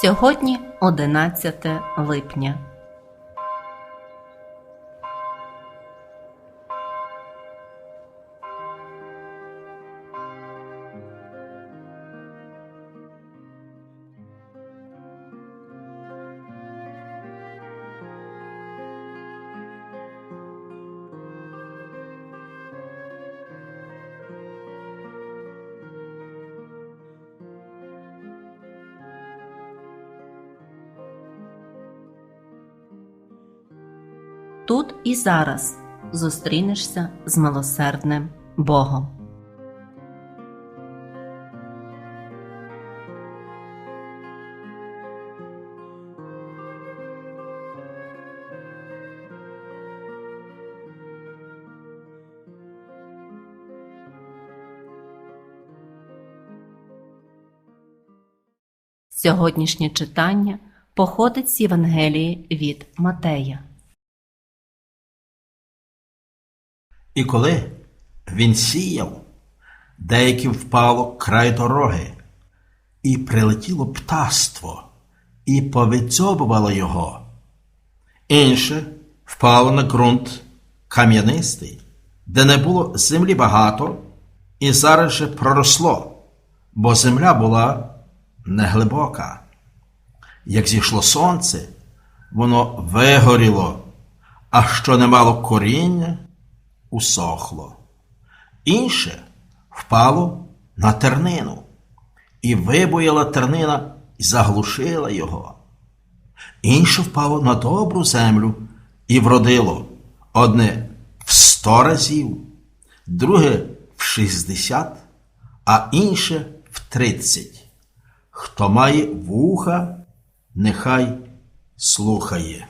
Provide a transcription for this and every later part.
Сьогодні 11 липня. Тут і зараз зустрінешся з милосердним Богом. Сьогоднішнє читання походить з Євангелії від Матея. І коли він сіяв, деякі впало край дороги, і прилетіло птаство, і повідзьобувало його. Інше впало на ґрунт кам'янистий, де не було землі багато, і зараз же проросло, бо земля була неглибока. Як зійшло сонце, воно вигоріло, а що не мало коріння, усохло. Інше впало на тернину, і вибояла тернина і заглушила його. Інше впало на добру землю і вродило одне в сто разів, друге в шістдесят, а інше в тридцять. Хто має вуха, нехай слухає.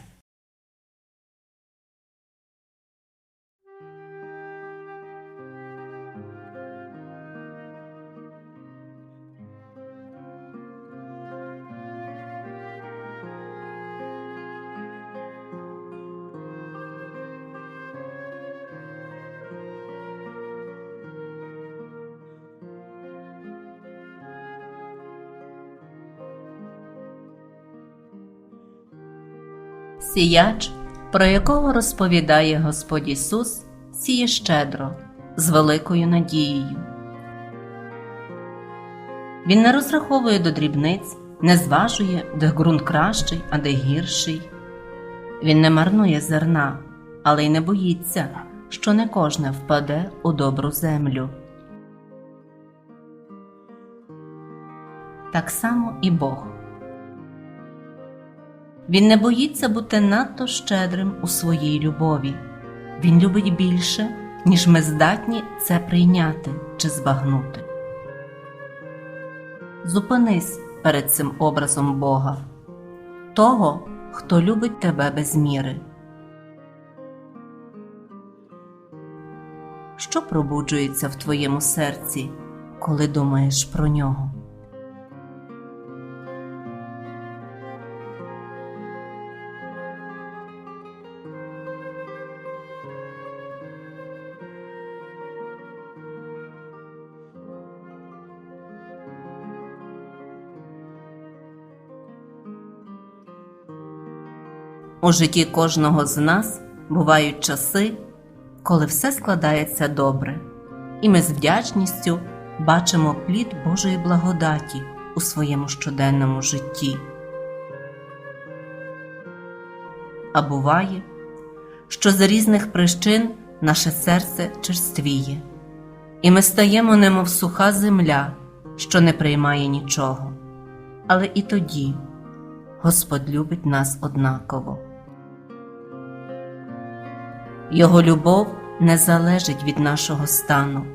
Сіяч, про якого розповідає Господь Ісус, сіє щедро, з великою надією. Він не розраховує до дрібниць, не зважує, де ґрунт кращий, а де гірший. Він не марнує зерна, але й не боїться, що не кожне впаде у добру землю. Так само і Бог. Він не боїться бути надто щедрим у своїй любові. Він любить більше, ніж ми здатні це прийняти чи збагнути. Зупинись перед цим образом Бога, того, хто любить тебе без міри. Що пробуджується в твоєму серці, коли думаєш про нього? У житті кожного з нас бувають часи, коли все складається добре, і ми з вдячністю бачимо плід Божої благодаті у своєму щоденному житті. А буває, що з різних причин наше серце черствіє, і ми стаємо немов суха земля, що не приймає нічого. Але і тоді Господь любить нас однаково. Його любов не залежить від нашого стану,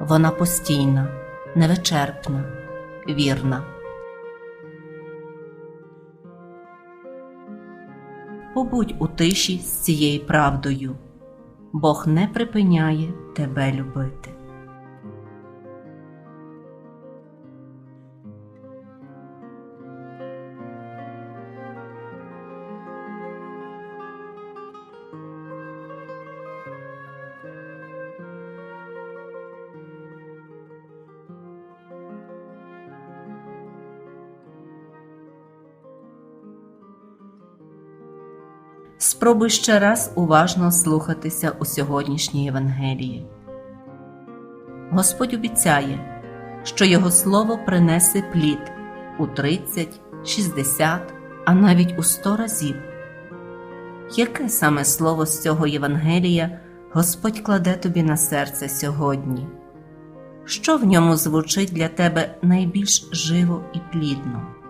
вона постійна, невичерпна, вірна. Побудь у тиші з цією правдою, Бог не припиняє тебе любити. Спробуй ще раз уважно слухатися у сьогоднішній Євангелії. Господь обіцяє, що Його слово принесе плід у 30, 60, а навіть у 100 разів. Яке саме слово з цього Євангелія Господь кладе тобі на серце сьогодні? Що в ньому звучить для тебе найбільш живо і плідно?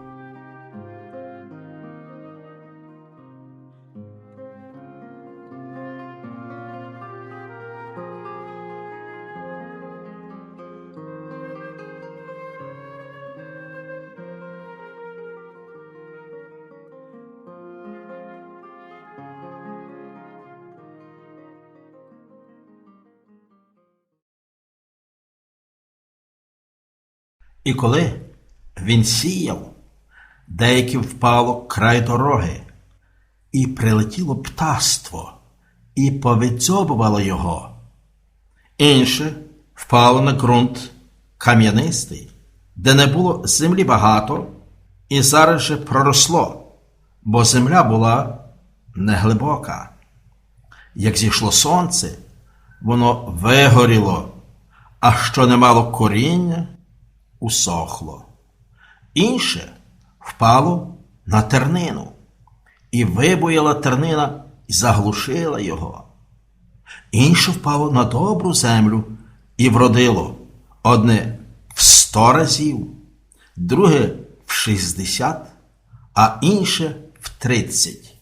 І коли він сіяв, деякі впало край дороги, і прилетіло птаство, і повидзьобувало його. Інше впало на ґрунт кам'янистий, де не було землі багато, і зараз же проросло, бо земля була неглибока. Як зійшло сонце, воно вигоріло, а що не мало коріння, усохло. Інше впало на тернину, і вибояла тернина і заглушила його. Інше впало на добру землю і вродило одне в сто разів, друге в шістдесят, а інше в тридцять.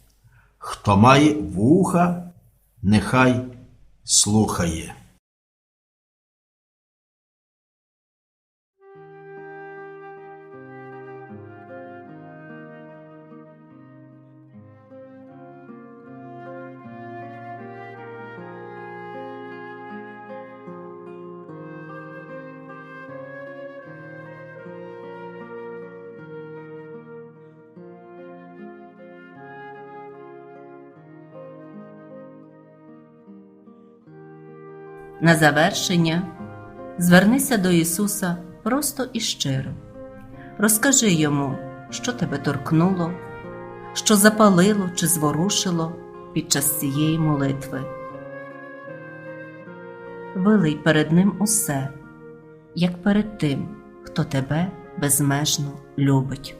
Хто має вуха, нехай слухає. На завершення звернися до Ісуса просто і щиро. Розкажи йому, що тебе торкнуло, що запалило чи зворушило під час цієї молитви. Вилий перед Ним усе, як перед тим, хто тебе безмежно любить.